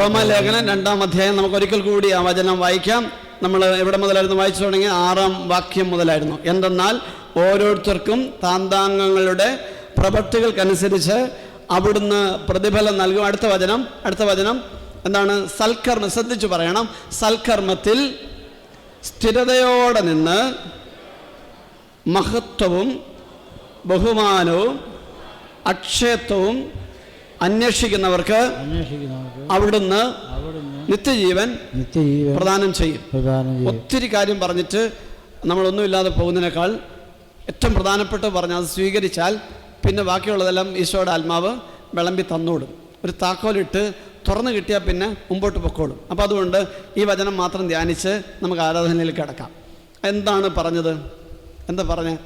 റോമാലേഖനം രണ്ടാം അധ്യായം നമുക്ക് ഒരിക്കൽ കൂടി ആ വചനം വായിക്കാം. നമ്മൾ എവിടെ മുതലായിരുന്നു വായിച്ചു തുടങ്ങി ആറാം വാക്യം മുതലായിരുന്നു. എന്തെന്നാൽ ഓരോരുത്തർക്കും താന്താംഗങ്ങളുടെ പ്രവൃത്തികൾക്കനുസരിച്ച് അവിടുന്ന് പ്രതിഫലം നൽകും. അടുത്ത വചനം അടുത്ത വചനം. എന്താണ്? സൽക്കർമ്മ. ശ്രദ്ധിച്ചു പറയണം. സൽക്കർമ്മത്തിൽ സ്ഥിരതയോടെ നിന്ന് മഹത്വവും ബഹുമാനവും അക്ഷയത്വവും അന്വേഷിക്കുന്നവർക്ക് അവിടുന്ന് നിത്യജീവൻ പ്രദാനം ചെയ്യും. ഒത്തിരി കാര്യം പറഞ്ഞിട്ട് നമ്മളൊന്നുമില്ലാതെ പോകുന്നതിനേക്കാൾ ഏറ്റവും പ്രധാനപ്പെട്ട പറഞ്ഞ് അത് സ്വീകരിച്ചാൽ പിന്നെ ബാക്കിയുള്ളതെല്ലാം ഈശോയുടെ ആത്മാവ് വിളമ്പി തന്നോടും. ഒരു താക്കോലിട്ട് തുറന്നു കിട്ടിയാൽ പിന്നെ മുമ്പോട്ട് പൊക്കോളും. അപ്പോൾ അതുകൊണ്ട് ഈ വചനം മാത്രം ധ്യാനിച്ച് നമുക്ക് ആരാധനയിൽ കിടക്കാം. എന്താണ് പറഞ്ഞത്? എന്താ പറഞ്ഞത്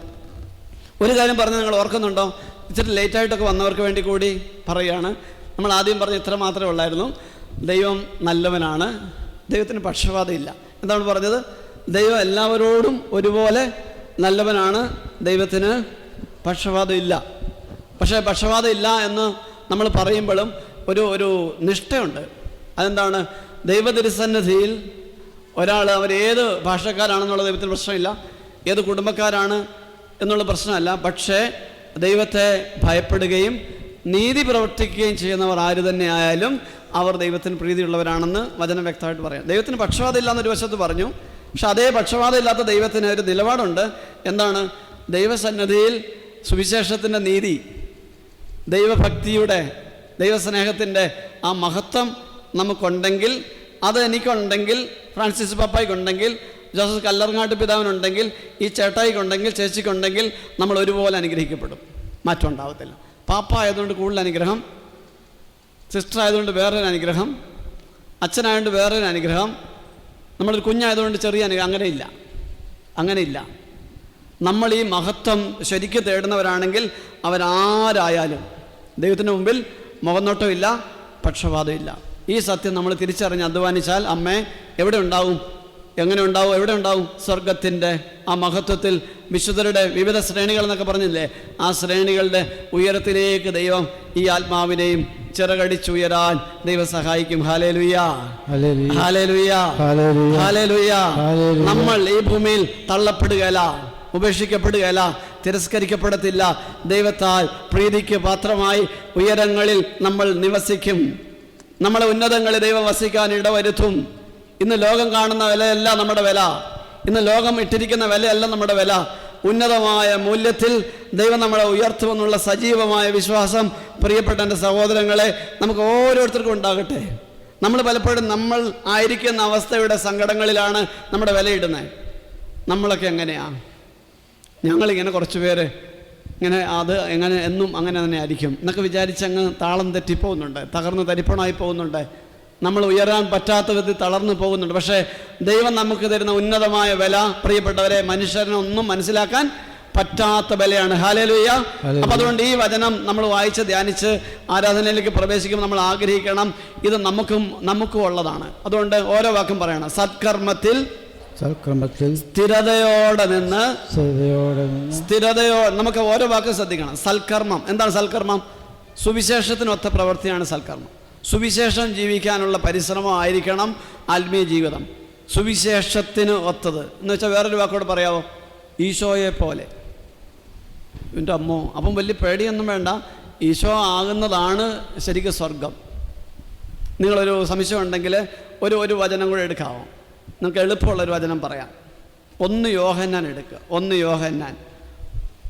ഒരു കാര്യം പറഞ്ഞ് നിങ്ങൾ ഓർക്കുന്നുണ്ടോ? ഇച്ചിരി ലേറ്റായിട്ടൊക്കെ വന്നവർക്ക് വേണ്ടി കൂടി പറയുകയാണ്. നമ്മൾ ആദ്യം പറഞ്ഞ ഇത്ര മാത്രമേ ഉള്ളായിരുന്നു. ദൈവം നല്ലവനാണ്. ദൈവത്തിന് പക്ഷപാതമില്ല. എന്താണ് പറഞ്ഞത്? ദൈവം എല്ലാവരോടും ഒരുപോലെ നല്ലവനാണ്. ദൈവത്തിന് പക്ഷപാതം ഇല്ല പക്ഷേ പക്ഷപാതം ഇല്ല എന്ന് നമ്മൾ പറയുമ്പോഴും ഒരു ഒരു നിഷ്ഠയുണ്ട്. അതെന്താണ്? ദൈവതിരുസന്നിധിയിൽ ഒരാൾ അവർ ഏത് ഭാഷക്കാരാണെന്നുള്ള ദൈവത്തിന് പ്രശ്നമില്ല. ഏത് കുടുംബക്കാരാണ് എന്നുള്ള പ്രശ്നമല്ല. പക്ഷേ ദൈവത്തെ ഭയപ്പെടുകയും നീതി പ്രവർത്തിക്കുകയും ചെയ്യുന്നവർ ആര് തന്നെ ആയാലും അവർ ദൈവത്തിന് പ്രീതിയുള്ളവരാണെന്ന് വചനം വ്യക്തമായിട്ട് പറയാം. ദൈവത്തിന് പക്ഷപാതം ഇല്ല എന്നൊരു വശത്ത് പറഞ്ഞു പക്ഷെ അതേ പക്ഷപാതമില്ലാത്ത ദൈവത്തിന് ഒരു നിലപാടുണ്ട്. എന്താണ്? ദൈവസന്നദ്ധിയിൽ സുവിശേഷത്തിന്റെ നീതി ദൈവഭക്തിയുടെ ദൈവസ്നേഹത്തിന്റെ ആ മഹത്വം നമുക്കുണ്ടെങ്കിൽ അത് എനിക്കുണ്ടെങ്കിൽ ഫ്രാൻസിസ് പപ്പായിക്കുണ്ടെങ്കിൽ ജോസഫ് കല്ലറങ്ങാട്ട് പിതാവിനുണ്ടെങ്കിൽ ഈ ചേട്ടായിക്കുണ്ടെങ്കിൽ ചേച്ചിക്കുണ്ടെങ്കിൽ നമ്മൾ ഒരുപോലെ അനുഗ്രഹിക്കപ്പെടും. മാറ്റം ഉണ്ടാവത്തില്ല. പാപ്പ ആയതുകൊണ്ട് കൂടുതൽ അനുഗ്രഹം സിസ്റ്റർ ആയതുകൊണ്ട് വേറൊരു അനുഗ്രഹം അച്ഛനായതുകൊണ്ട് വേറൊരു അനുഗ്രഹം നമ്മളൊരു കുഞ്ഞായതുകൊണ്ട് ചെറിയ അനുഗ്രഹം അങ്ങനെയില്ല അങ്ങനെയില്ല നമ്മൾ ഈ മഹത്വം ശരിക്കും തേടുന്നവരാണെങ്കിൽ അവരാരായാലും ദൈവത്തിന് മുമ്പിൽ മുഖനോട്ടമില്ല പക്ഷപാതമില്ല. ഈ സത്യം നമ്മൾ തിരിച്ചറിഞ്ഞ് അധ്വാനിച്ചാൽ അമ്മേ എവിടെ ഉണ്ടാവും? എങ്ങനെ ഉണ്ടാവും? എവിടെ ഉണ്ടാവും? സ്വർഗത്തിന്റെ ആ മഹത്വത്തിൽ വിശുദ്ധരുടെ വിവിധ ശ്രേണികൾ എന്നൊക്കെ പറഞ്ഞില്ലേ? ആ ശ്രേണികളുടെ ഉയരത്തിലേക്ക് ദൈവം ഈ ആത്മാവിനെയും ചിറകടിച്ചുയരാൻ ദൈവം സഹായിക്കും. നമ്മൾ ഈ ഭൂമിയിൽ തള്ളപ്പെടുകയല്ല ഉപേക്ഷിക്കപ്പെടുകയല്ല തിരസ്കരിക്കപ്പെടത്തില്ല. ദൈവത്താൽ പ്രീതിക്ക് പാത്രമായി ഉയരങ്ങളിൽ നമ്മൾ നിവസിക്കും. നമ്മളെ ഉന്നതങ്ങളിൽ ദൈവം വസിക്കാൻ ഇടവരുത്തും. ഇന്ന് ലോകം കാണുന്ന വിലയല്ല നമ്മുടെ വില. ഇന്ന് ലോകം ഇട്ടിരിക്കുന്ന വിലയല്ല നമ്മുടെ വില. ഉന്നതമായ മൂല്യത്തിൽ ദൈവം നമ്മളെ ഉയർത്തുമെന്നുള്ള സജീവമായ വിശ്വാസം പ്രിയപ്പെട്ട എന്റെ സഹോദരങ്ങളെ നമുക്ക് ഓരോരുത്തർക്കും ഉണ്ടാകട്ടെ. നമ്മൾ പലപ്പോഴും നമ്മൾ ആയിരിക്കുന്ന അവസ്ഥയുടെ സങ്കടങ്ങളിലാണ് നമ്മുടെ വിലയിടുന്നത്. നമ്മളൊക്കെ എങ്ങനെയാണ് ഞങ്ങളിങ്ങനെ കുറച്ച് പേര് ഇങ്ങനെ അത് എങ്ങനെ എന്നും അങ്ങനെ തന്നെ ആയിരിക്കും. എന്നൊക്കെ വിചാരിച്ച് അങ്ങ് താളം തെറ്റിപ്പോകുന്നുണ്ട് തകർന്ന് തരിപ്പണമായി പോകുന്നുണ്ട്. നമ്മൾ ഉയരാൻ പറ്റാത്ത വിധത്തിൽ തളർന്നു പോകുന്നുണ്ട്. പക്ഷേ ദൈവം നമുക്ക് തരുന്ന ഉന്നതമായ വില പ്രിയപ്പെട്ടവരെ മനുഷ്യരനൊന്നും മനസ്സിലാക്കാൻ പറ്റാത്ത വിലയാണ്. ഹാലലുയ്യ അപ്പം അതുകൊണ്ട് ഈ വചനം നമ്മൾ വായിച്ച് ധ്യാനിച്ച് ആരാധനയിലേക്ക് പ്രവേശിക്കുമ്പോൾ നമ്മൾ ആഗ്രഹിക്കണം ഇത് നമുക്കും നമുക്കും ഉള്ളതാണ്. അതുകൊണ്ട് ഓരോ വാക്കും പറയണം. സത്കർമ്മത്തിൽ സൽക്രമത്തിൽ സ്ഥിരതയോടെ നിന്ന് സ്ഥിരതയോടെ സ്ഥിരതയോ നമുക്ക് ഓരോ വാക്കും ശ്രദ്ധിക്കണം. സൽക്കർമ്മം. എന്താണ് സൽക്കർമ്മം? സുവിശേഷത്തിനൊത്ത പ്രവൃത്തിയാണ് സൽക്കർമ്മം. സുവിശേഷം ജീവിക്കാനുള്ള പരിശ്രമമായിരിക്കണം ആത്മീയ ജീവിതം. സുവിശേഷത്തിന് ഒത്തത്. എന്ന് വെച്ചാൽ വേറൊരു വാക്കോട് പറയാമോ ഈശോയെ പോലെ. എന്റെ അമ്മോ അപ്പം വലിയ പേടിയൊന്നും വേണ്ട. ഈശോ ആകുന്നതാണ് ശരിക്കും സ്വർഗം നിങ്ങളൊരു സംശയം ഉണ്ടെങ്കിൽ ഒരു ഒരു വചനം കൂടെ എടുക്കാമോ നിങ്ങൾക്ക് എളുപ്പമുള്ളൊരു വചനം പറയാം. ഒന്ന് യോഹന്നാൻ എടുക്കുക. ഒന്ന് യോഹന്നാൻ.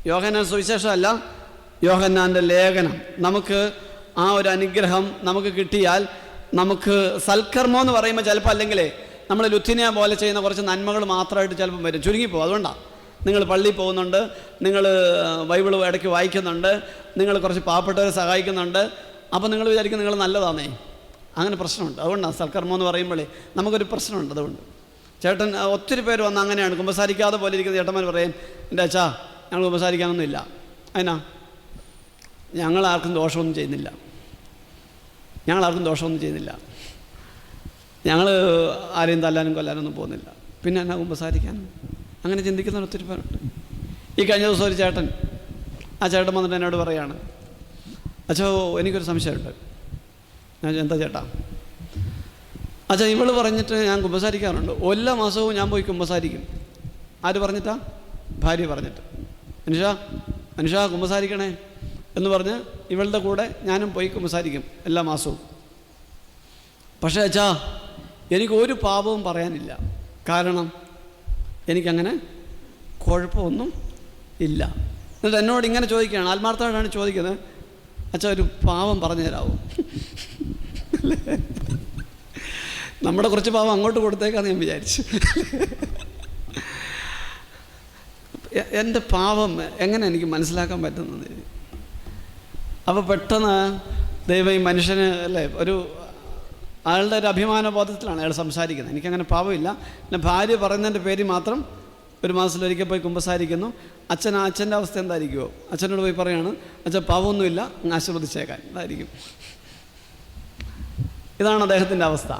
യോഹന്നാൻ സുവിശേഷമല്ല യോഹന്നാന്റെ ലേഖനം. നമുക്ക് ആ ഒരു അനുഗ്രഹം നമുക്ക് കിട്ടിയാൽ നമുക്ക് സൽക്കർമ്മം എന്ന് പറയുമ്പോൾ ചിലപ്പോൾ അല്ലെങ്കിൽ നമ്മൾ ലുത്തിനിയ പോലെ ചെയ്യുന്ന കുറച്ച് നന്മകൾ മാത്രമായിട്ട് ചിലപ്പം വരും. ചുരുങ്ങിപ്പോകും അതുകൊണ്ടാണ് നിങ്ങൾ പള്ളിയിൽ പോകുന്നുണ്ട് നിങ്ങൾ ബൈബിൾ ഇടയ്ക്ക് വായിക്കുന്നുണ്ട് നിങ്ങൾ കുറച്ച് പാവപ്പെട്ടവരെ സഹായിക്കുന്നുണ്ട് അപ്പോൾ നിങ്ങൾ വിചാരിക്കും നിങ്ങൾ നല്ലതാണേ അങ്ങനെ പ്രശ്നമുണ്ട്. അതുകൊണ്ടാണ് സൽക്കർമ്മം എന്ന് പറയുമ്പോഴേ നമുക്കൊരു പ്രശ്നമുണ്ട് അതുകൊണ്ട്. ചേട്ടൻ ഒത്തിരി പേര് വന്ന് അങ്ങനെയാണ്. കുമ്പസാരിക്കാതെ പോലെ ഇരിക്കുന്ന ചേട്ടന്മാർ പറയും എന്റെ അച്ഛാ ഞങ്ങൾ കുമ്പസാരിക്കാനൊന്നുമില്ല. അതിനാ ഞങ്ങൾ ആർക്കും ദോഷമൊന്നും ചെയ്യുന്നില്ല. ഞങ്ങൾ ആർക്കും ദോഷമൊന്നും ചെയ്യുന്നില്ല. ഞങ്ങൾ ആരെയും തല്ലാനും കൊല്ലാനൊന്നും പോകുന്നില്ല. പിന്നെ എന്നാ കുമ്പസാരിക്കാനും അങ്ങനെ ചിന്തിക്കുന്ന ഒത്തിരി പേരുണ്ട്. ഈ കഴിഞ്ഞ ദിവസം ഒരു ചേട്ടൻ ആ ചേട്ടൻ വന്നിട്ട് എന്നോട് പറയാണ് അച്ഛോ എനിക്കൊരു സംശയമുണ്ട്. ഞാൻ എന്താ ചേട്ടാ? അച്ഛാ ഇവൾ പറഞ്ഞിട്ട് ഞാൻ കുമ്പസാരിക്കാറുണ്ട് എല്ലാ മാസവും ഞാൻ പോയി കുമ്പസാരിക്കും ആര് പറഞ്ഞിട്ടാ? ഭാര്യ പറഞ്ഞിട്ട്. അനുഷ അനുഷ കുമ്പസാരിക്കണേ എന്ന് പറഞ്ഞ് ഇവളുടെ കൂടെ ഞാനും പോയി കുമ്പസാരിക്കും എല്ലാ മാസവും. പക്ഷേ അച്ഛാ എനിക്ക് ഒരു പാപവും പറയാനില്ല. കാരണം എനിക്കങ്ങനെ കുഴപ്പമൊന്നും ഇല്ല. എന്നിട്ട് എന്നോട് ഇങ്ങനെ ചോദിക്കുകയാണ്. ആത്മാർത്ഥമായിട്ടാണ് ചോദിക്കുന്നത്. അച്ഛാ ഒരു പാവം പറഞ്ഞു തരാമോ നമ്മുടെ കുറച്ച് പാവം അങ്ങോട്ട് കൊടുത്തേക്കാന്ന് ഞാൻ വിചാരിച്ചു. എന്റെ പാവം എങ്ങനെ എനിക്ക് മനസ്സിലാക്കാൻ പറ്റുന്നത് അപ്പോൾ പെട്ടെന്ന് ദൈവം ഈ മനുഷ്യന് അല്ലേ ഒരു അയാളുടെ ഒരു അഭിമാന ബോധത്തിലാണ് അയാൾ സംസാരിക്കുന്നത്. എനിക്കങ്ങനെ പാവമില്ല പിന്നെ ഭാര്യ പറയുന്നതിന്റെ പേര് മാത്രം ഒരു മാസത്തിലൊരിക്കൽ പോയി കുമ്പസാരിക്കുന്നു. അച്ഛൻ അച്ഛന്റെ അവസ്ഥ എന്തായിരിക്കുമോ അച്ഛനോട് പോയി പറയാണ് അച്ഛൻ പാവമൊന്നുമില്ല അങ്ങ് ആശീർവദിച്ചേക്കാൻ. ഇതായിരിക്കും. ഇതാണ് അദ്ദേഹത്തിന്റെ അവസ്ഥ.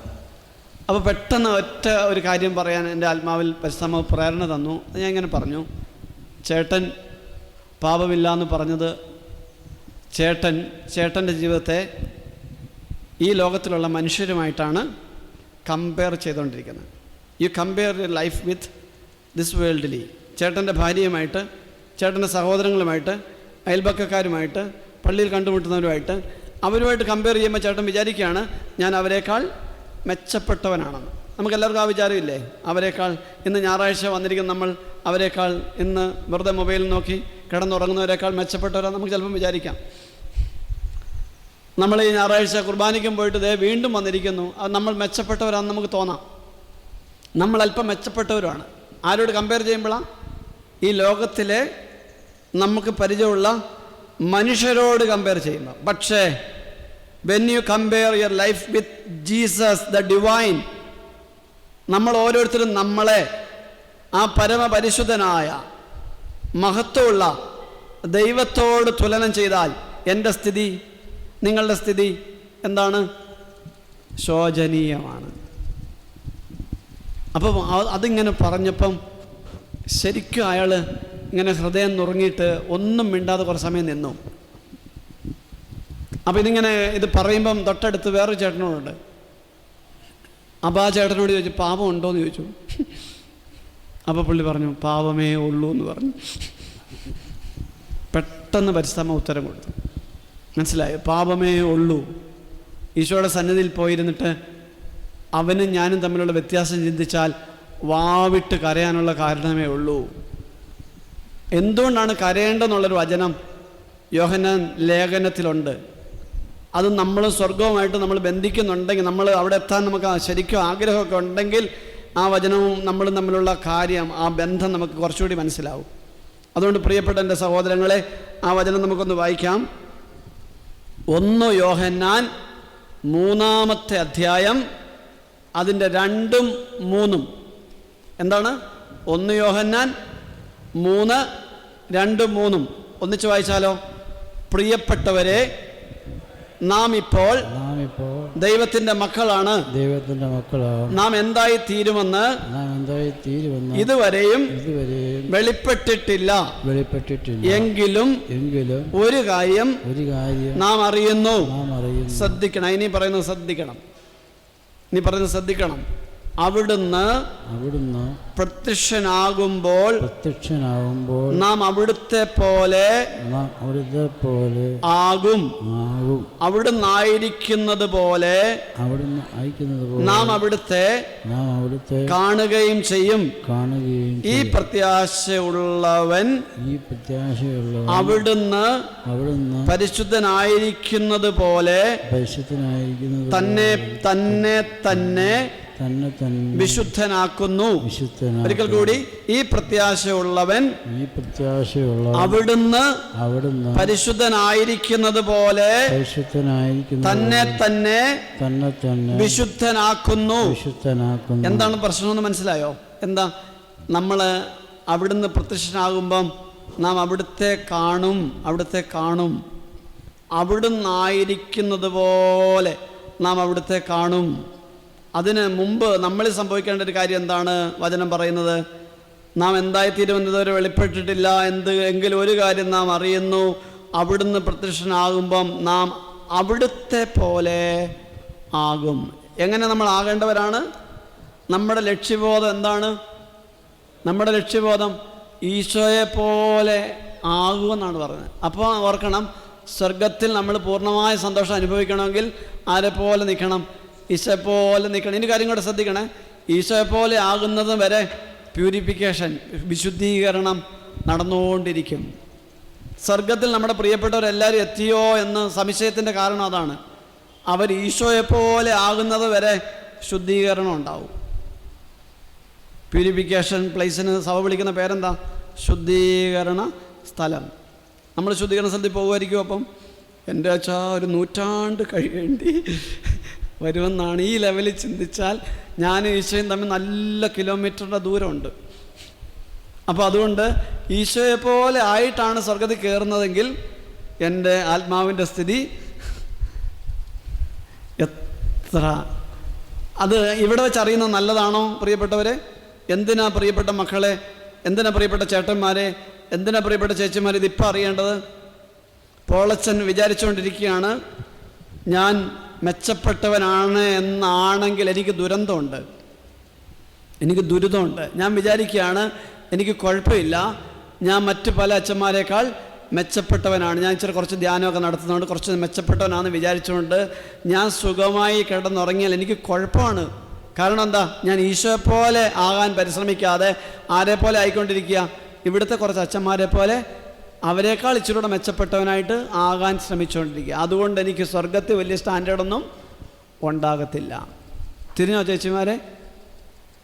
അപ്പോൾ പെട്ടെന്ന് ഒറ്റ ഒരു കാര്യം പറയാൻ എന്റെ ആത്മാവിൽ പരിശ്രമ പ്രേരണ തന്നു. ഞാൻ ഇങ്ങനെ പറഞ്ഞു ചേട്ടൻ പാപമില്ല എന്ന് പറഞ്ഞത് ചേട്ടൻ ചേട്ടന്റെ ജീവിതത്തെ ഈ ലോകത്തിലുള്ള മനുഷ്യരുമായിട്ടാണ് കമ്പയർ ചെയ്തുകൊണ്ടിരിക്കുന്നത്. You compare your life with this worldly ചേട്ടന്റെ ഭാര്യയുമായിട്ട് ചേട്ടന്റെ സഹോദരങ്ങളുമായിട്ട് അയൽപക്കക്കാരുമായിട്ട് പള്ളിയിൽ കണ്ടുമുട്ടുന്നവരുമായിട്ട് അവരുമായിട്ട് കമ്പയർ ചെയ്യുമ്പോൾ ചേട്ടൻ വിചാരിക്കുകയാണ് ഞാൻ അവരെക്കാൾ മെച്ചപ്പെട്ടവനാണെന്ന്. നമുക്കെല്ലാവർക്കും ആ വിചാരമില്ലേ? അവരെക്കാൾ ഇന്ന് ഞായറാഴ്ച വന്നിരിക്കുന്ന നമ്മൾ അവരെക്കാൾ ഇന്ന് വെറുതെ മൊബൈൽ നോക്കി കിടന്നുറങ്ങുന്നവരെക്കാൾ മെച്ചപ്പെട്ടവരാണെന്ന് നമുക്ക് ചിലപ്പം വിചാരിക്കാം. നമ്മൾ ഈ ഞായറാഴ്ച കുർബാനിക്കും പോയിട്ട് ദേ വീണ്ടും വന്നിരിക്കുന്നു. അത് നമ്മൾ മെച്ചപ്പെട്ടവരാണെന്ന് നമുക്ക് തോന്നാം. നമ്മൾ അല്പം മെച്ചപ്പെട്ടവരാണ് ആരോട് കമ്പയർ ചെയ്യുമ്പോഴാണ് ഈ ലോകത്തിലെ നമുക്ക് പരിചയമുള്ള മനുഷ്യരോട് കമ്പയർ ചെയ്യുമ്പോൾ പക്ഷേ when you compare your life with Jesus the divine നമ്മൾ ഓരോരുത്തരും നമ്മളെ ആ പരമപരിശുദ്ധനായ മഹത്വമുള്ള ദൈവത്തോട് തുലനം ചെയ്താൽ എന്റെ സ്ഥിതി നിങ്ങളുടെ സ്ഥിതി എന്താണ്? ശോചനീയമാണ്. അപ്പം അതിങ്ങനെ പറഞ്ഞപ്പം ശരിക്കും അയാൾ ഇങ്ങനെ ഹൃദയം നുറുങ്ങിയിട്ട് ഒന്നും മിണ്ടാതെ കുറച്ച് സമയം നിന്നു. അപ്പം ഇതിങ്ങനെ ഇത് പറയുമ്പം തൊട്ടടുത്ത് വേറൊരു ചേട്ടനോടുണ്ട്. അപ്പം ആ ചേട്ടനോട് ചോദിച്ചു പാപം ഉണ്ടോ എന്ന് ചോദിച്ചു. അപ്പോൾ പുള്ളി പറഞ്ഞു പാപമേ ഉള്ളൂ എന്ന് പറഞ്ഞു. പെട്ടെന്ന് പരിശ്രമ ഉത്തരം കൊടുത്തു. മനസ്സിലായോ? പാപമേ ഉള്ളൂ. ഈശോയുടെ സന്നിധിയിൽ പോയിരുന്നിട്ട് അവനും ഞാനും തമ്മിലുള്ള വ്യത്യാസം ചിന്തിച്ചാൽ വാവിട്ട് കരയാനുള്ള കാരണമേ ഉള്ളൂ. എന്തുകൊണ്ടാണ് കരയേണ്ടെന്നുള്ളൊരു വചനം യോഹന്നാൻ ലേഖനത്തിലുണ്ട്. അത് നമ്മൾ സ്വർഗവുമായിട്ട് നമ്മൾ ബന്ധിക്കുന്നുണ്ടെങ്കിൽ നമ്മൾ അവിടെ എത്താൻ നമുക്ക് ശരിക്കും ആഗ്രഹമൊക്കെ ഉണ്ടെങ്കിൽ ആ വചനവും നമ്മളും തമ്മിലുള്ള കാര്യം ആ ബന്ധം നമുക്ക് കുറച്ചുകൂടി മനസ്സിലാവും. അതുകൊണ്ട് പ്രിയപ്പെട്ട എന്റെ സഹോദരങ്ങളെ ആ വചനം നമുക്കൊന്ന് വായിക്കാം. ഒന്ന് യോഹന്നാൻ മൂന്നാമത്തെ അധ്യായം അതിന്റെ രണ്ടും മൂന്നും. എന്താണ്? ഒന്ന് യോഹന്നാൻ മൂന്ന് രണ്ടും മൂന്നും. ഒന്നിച്ച് വായിച്ചാലോ? പ്രിയപ്പെട്ടവരെ നാം ഇപ്പോൾ ദൈവത്തിന്റെ മക്കളാണ്. ദൈവത്തിന്റെ മക്കളാണ് നാം എന്തായി തീരുമെന്ന് നാം എന്തായി തീരുമെന്ന് ഇതുവരെയും ഇതുവരെയും വെളിപ്പെട്ടിട്ടില്ല. വെളിപ്പെട്ടിട്ടില്ല. എങ്കിലും എങ്കിലും ഒരു കാര്യം ഒരു കാര്യം നാം അറിയുന്നു. നാം അറിയുന്നു. ശ്രദ്ധിക്കണം. ഇനി പറയുന്നത് ശ്രദ്ധിക്കണം. ഇനി പറയുന്നത് ശ്രദ്ധിക്കണം. അവിടുന്ന് അവിടുന്ന് പ്രത്യക്ഷനാകുമ്പോൾ പ്രത്യക്ഷനാകുമ്പോൾ നാം അവിടുത്തെ പോലെ അവിടുത്തെ പോലെ ആകും. ആകും. അവിടുന്ന് ആയിരിക്കുന്നത് പോലെ അവിടുന്ന് അയക്കുന്നത് പോലെ നാം അവിടുത്തെ നാം അവിടുത്തെ കാണുകയും ചെയ്യും. കാണുകയും ഈ പ്രത്യാശയുള്ളവൻ ഈ പ്രത്യാശയുള്ള അവിടുന്ന് അവിടുന്ന് പരിശുദ്ധനായിരിക്കുന്നത് പോലെ പരിശുദ്ധനായിരിക്കുന്നത് തന്നെ തന്നെ തന്നെ തന്നെ തന്നെ വിശുദ്ധനാക്കുന്നു. വിശുദ്ധന ഒരിക്കൽ കൂടി ഈ പ്രത്യാശയുള്ളവൻ ഈ പ്രത്യാശയുള്ള അവിടുന്ന് അവിടുന്ന് പരിശുദ്ധനായിരിക്കുന്നത് പോലെ പരിശുദ്ധനായിരിക്കുന്ന തന്നെ തന്നെ തന്നെ തന്നെ വിശുദ്ധനാക്കുന്നു. വിശുദ്ധനാക്കുന്നു. എന്താണ് പ്രശ്നമെന്ന് മനസ്സിലായോ? എന്താ? നമ്മൾ അവിടുന്ന് പ്രത്യക്ഷനാകുമ്പം നാം അവിടുത്തെ കാണും അവിടുത്തെ കാണും. അവിടുന്നായിരിക്കുന്നത് പോലെ നാം അവിടുത്തെ കാണും. അതിന് മുമ്പ് നമ്മൾ സംഭവിക്കേണ്ട ഒരു കാര്യം എന്താണ് വചനം പറയുന്നത്? നാം എന്തായിത്തീരുമെന്ന് ഇതുവരെ വെളിപ്പെട്ടിട്ടില്ല. എന്ത് എങ്കിലും ഒരു കാര്യം നാം അറിയുന്നു. അവിടുന്ന് പ്രത്യക്ഷനാകുമ്പം നാം അവിടുത്തെ പോലെ ആകും. എങ്ങനെ നമ്മൾ ആകേണ്ടവരാണ്? നമ്മുടെ ലക്ഷ്യബോധം എന്താണ്? നമ്മുടെ ലക്ഷ്യബോധം ഈശോയെ പോലെ ആകുമെന്നാണ് പറഞ്ഞത്. അപ്പോൾ ഓർക്കണം സ്വർഗത്തിൽ നമ്മൾ പൂർണമായ സന്തോഷം അനുഭവിക്കണമെങ്കിൽ ആരെ പോലെ നിൽക്കണം? ഈശോയെ പോലെ നിൽക്കണം. ഇനി കാര്യം കൂടെ ശ്രദ്ധിക്കണേ. ഈശോയെപ്പോലെ പോലെ ആകുന്നത് വരെ പ്യൂരിഫിക്കേഷൻ വിശുദ്ധീകരണം നടന്നുകൊണ്ടിരിക്കും. സ്വർഗത്തിൽ നമ്മുടെ പ്രിയപ്പെട്ടവരെല്ലാവരും എത്തിയോ എന്ന് സംശയത്തിന്റെ കാരണം അതാണ്. അവർ ഈശോയെപ്പോലെ പോലെ ആകുന്നത് വരെ ശുദ്ധീകരണം ഉണ്ടാവും. പ്യൂരിഫിക്കേഷൻ പ്ലേസിന് സഭ വിളിക്കുന്ന പേരെന്താ? ശുദ്ധീകരണ സ്ഥലം. നമ്മൾ ശുദ്ധീകരണ സ്ഥലത്തിൽ പോകുമായിരിക്കും അപ്പം? എന്റെ അച്ഛാ ഒരു നൂറ്റാണ്ട് കഴിയേണ്ടി വരുമെന്നാണ് ഈ ലെവലിൽ ചിന്തിച്ചാൽ ഞാൻ ഈശോയും തമ്മിൽ നല്ല കിലോമീറ്ററിന്റെ ദൂരമുണ്ട്. അപ്പോൾ അതുകൊണ്ട് ഈശോയെ പോലെ ആയിട്ടാണ് സ്വർഗത്തിൽ കയറുന്നതെങ്കിൽ എന്റെ ആത്മാവിന്റെ സ്ഥിതി എത്ര? അത് ഇവിടെ വെച്ച് അറിയുന്നത് നല്ലതാണോ പ്രിയപ്പെട്ടവരെ? എന്തിനാ പ്രിയപ്പെട്ട മക്കളെ? എന്തിനാ പ്രിയപ്പെട്ട ചേട്ടന്മാരെ? എന്തിനാ പ്രിയപ്പെട്ട ചേച്ചിമാരെ ഇതിപ്പോൾ അറിയേണ്ടത്? പോളച്ചൻ വിചാരിച്ചുകൊണ്ടിരിക്കുകയാണ് ഞാൻ മെച്ചപ്പെട്ടവനാണ് എന്നാണെങ്കിൽ എനിക്ക് ദുരന്തമുണ്ട്. എനിക്ക് ദുരിതമുണ്ട്. ഞാൻ വിചാരിക്കുകയാണ് എനിക്ക് കുഴപ്പമില്ല. ഞാൻ മറ്റു പല അച്ഛന്മാരെക്കാൾ മെച്ചപ്പെട്ടവനാണ്. ഞാൻ ഇച്ചിരി കുറച്ച് ധ്യാനമൊക്കെ നടത്തുന്നതുകൊണ്ട് കുറച്ച് മെച്ചപ്പെട്ടവനാണെന്ന് വിചാരിച്ചുകൊണ്ട് ഞാൻ സുഖമായി കിടന്നുറങ്ങിയാൽ എനിക്ക് കുഴപ്പമാണ്. കാരണം എന്താ? ഞാൻ ഈശോയെ പോലെ ആകാൻ പരിശ്രമിക്കാതെ ആരെപ്പോലെ പോലെ ആയിക്കൊണ്ടിരിക്കുക? ഇവിടുത്തെ കുറച്ച് അച്ഛന്മാരെ പോലെ അവരെക്കാൾ ഇച്ചിരി കൂടെ മെച്ചപ്പെട്ടവനായിട്ട് ആകാൻ ശ്രമിച്ചുകൊണ്ടിരിക്കുക. അതുകൊണ്ട് എനിക്ക് സ്വർഗത്തിൽ വലിയ സ്റ്റാൻഡേർഡൊന്നും ഉണ്ടാകത്തില്ല. തിരിഞ്ഞോ ചേച്ചിമാരെ?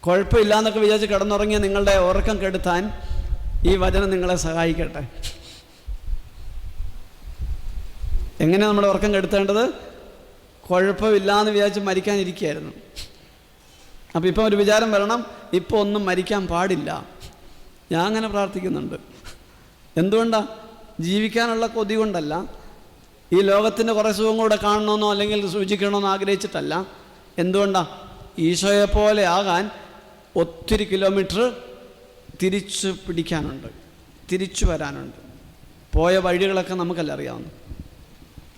കുഴപ്പമില്ല എന്നൊക്കെ വിചാരിച്ച് കിടന്നുറങ്ങിയ നിങ്ങളുടെ ഉറക്കം കെടുത്താൻ ഈ വചനം നിങ്ങളെ സഹായിക്കട്ടെ. എങ്ങനെ നമ്മുടെ ഉറക്കം കെടുത്തേണ്ടത്? കുഴപ്പമില്ല എന്ന് വിചാരിച്ച് മരിക്കാനിരിക്കുകയായിരുന്നു അപ്പോൾ ഇപ്പം ഒരു വിചാരം വരണം ഇപ്പോൾ ഒന്നും മരിക്കാൻ പാടില്ല. ഞാൻ അങ്ങനെ പ്രാർത്ഥിക്കുന്നുണ്ട്. എന്തുകൊണ്ടാ? ജീവിക്കാനുള്ള കൊതി കൊണ്ടല്ല. ഈ ലോകത്തിന്റെ കുറേ സുഖം കൂടെ കാണണമെന്നോ അല്ലെങ്കിൽ സൂചിക്കണമെന്നോ ആഗ്രഹിച്ചിട്ടല്ല. എന്തുകൊണ്ടാ? ഈശോയെ പോലെ ആകാൻ ഒത്തിരി കിലോമീറ്റർ തിരിച്ചു പിടിക്കാനുണ്ട്. തിരിച്ചു വരാനുണ്ട്. പോയ വഴികളൊക്കെ നമുക്കല്ല അറിയാവുന്ന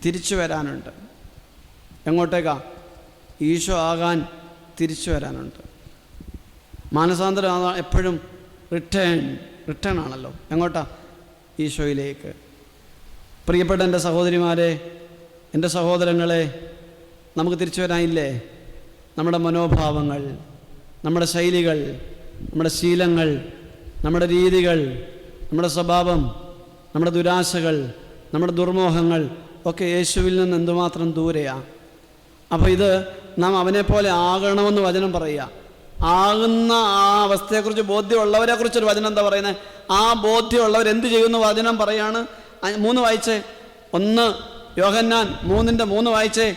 തിരിച്ചു വരാനുണ്ട്. എങ്ങോട്ടേക്കാ? ഈശോ ആകാൻ തിരിച്ചു വരാനുണ്ട്. മാനസാന്തരം എപ്പോഴും റിട്ടേൺ റിട്ടേൺ ആണല്ലോ. എങ്ങോട്ടാ? ഈശോയിലേക്ക്. പ്രിയപ്പെട്ട എന്റെ സഹോദരിമാരെ എന്റെ സഹോദരങ്ങളെ നമുക്ക് തിരിച്ചു വരാനില്ലേ? നമ്മുടെ മനോഭാവങ്ങൾ നമ്മുടെ ശൈലികൾ നമ്മുടെ ശീലങ്ങൾ നമ്മുടെ രീതികൾ നമ്മുടെ സ്വഭാവം നമ്മുടെ ദുരാശകൾ നമ്മുടെ ദുർമോഹങ്ങൾ ഒക്കെ യേശുവിൽ നിന്ന് എന്തുമാത്രം ദൂരെയാണ് അപ്പോൾ ഇത് നാം അവനെപ്പോലെ പോലെ ആകണമെന്ന് വചനം പറയുക. ആകുന്ന ആ അവസ്ഥയെക്കുറിച്ച് ബോധ്യമുള്ളവരെ കുറിച്ചൊരു വചനം എന്താ പറയുന്നത് ആ ബോധ്യമുള്ളവർ എന്ത് ചെയ്യുന്നു? വചനം പറയാണ്. മൂന്ന് വായിച്ചേ. ഒന്ന് യോഹന്നാൻ മൂന്നിന്റെ മൂന്ന് വായിച്ചേ.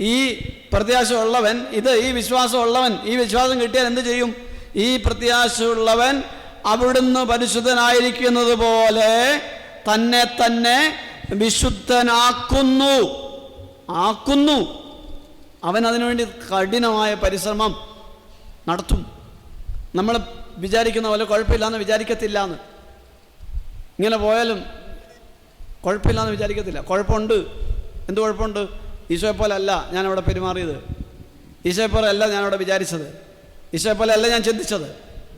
ഈ പ്രത്യാശ ഉള്ളവൻ ഇത് ഈ വിശ്വാസം ഉള്ളവൻ ഈ വിശ്വാസം കിട്ടിയാൽ എന്ത് ചെയ്യും? ഈ പ്രത്യാശയുള്ളവൻ അവിടുന്ന് പരിശുദ്ധനായിരിക്കുന്നത് പോലെ തന്നെ തന്നെ വിശുദ്ധനാക്കുന്നു. ആക്കുന്നു. അവൻ അതിനുവേണ്ടി കഠിനമായ പരിശ്രമം നടത്തും. നമ്മൾ വിചാരിക്കുന്ന പോലെ കുഴപ്പമില്ലാന്ന് വിചാരിക്കത്തില്ല എന്ന് ഇങ്ങനെ പോയാലും കുഴപ്പമില്ലാന്ന് വിചാരിക്കത്തില്ല. കുഴപ്പമുണ്ട്. എന്ത് കുഴപ്പമുണ്ട്? ഈശോയെ പോലെ അല്ല ഞാൻ അവിടെ പെരുമാറിയത്. ഈശോയെ പോലെ അല്ല ഞാൻ അവിടെ വിചാരിച്ചത്. ഈശോയെ പോലെ അല്ല ഞാൻ ചിന്തിച്ചത്.